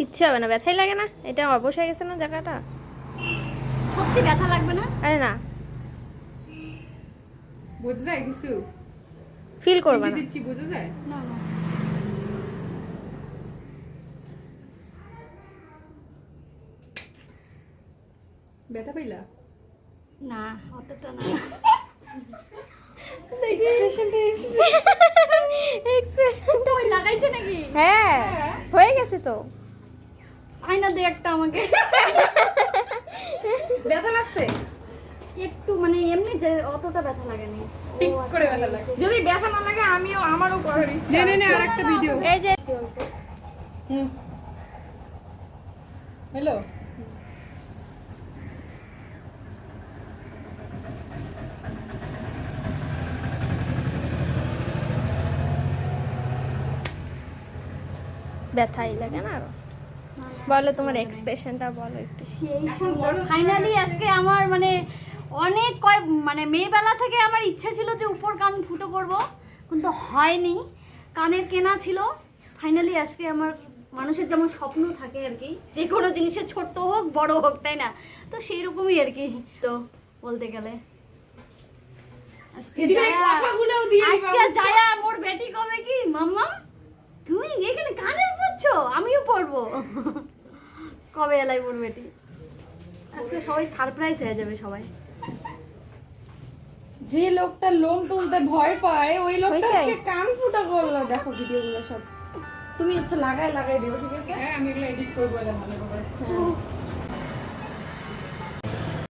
কিচ্ছু হবে না ব্যথাই লাগে না। এটা অবশ হয়ে গেছে না জায়গাটা? সত্যি ব্যথা লাগবে না? আরে না। বোঝা যায় কিছু? ফিল করবে না। দিচ্ছি বোঝা যায়? না না। ব্যথা পাইলা? না অতটা না। এক্সপ্রেশনটা ওই লাগাইছে নাকি? হ্যাঁ। হয়ে গেছে তো। আয়না দে একটা আমাকে। ব্যথা লাগছে? একটু মানে এমনি যে অতটা ব্যথা লাগেনি। ও ঠিক আচ্ছা, করে ব্যথা লাগছে। যদি ব্যথা না লাগে আমিও আমারও করার ইচ্ছা নে নে নে আরেকটা ভিডিও এই যে হুম। হ্যালো? ব্যথাই লাগে না আরও। বলো তোমার এক্সপ্রেশনটা বলো একটু। ফাইনালি আজকে আমার মানে অনেক কয় মানে মেয়েবেলা থেকে আমার ইচ্ছা ছিল যে উপর কান ফুটো করব কিন্তু হয়নি। কানের কেনা ছিল। ফাইনালি আজকে আমার মানুষের যেমন স্বপ্ন থাকে আর কি যে কোনো জিনিসের ছোট্ট হোক বড় হোক তাই না? তো সেই রকমই আর কি তো বলতে গেলে। আজকে আজকে জায়া মোর বেটি কবে কি মাম্মা তুমি এখানে কানের পড়ছো কবে এলাই বলবে এটি? আজকে সবাই সারপ্রাইজ হয়ে যাবে সবাই। যে লোকটা লোন তুলতে ভয় পায় ওই লোকটা? আজকে কান ফুটা করল। দেখো ভিডিওগুলো সব। তুমি আচ্ছা লাগাই লাগাই দিও ঠিক আছে? হ্যাঁ আমি এগুলো এডিট করব ভালো করে।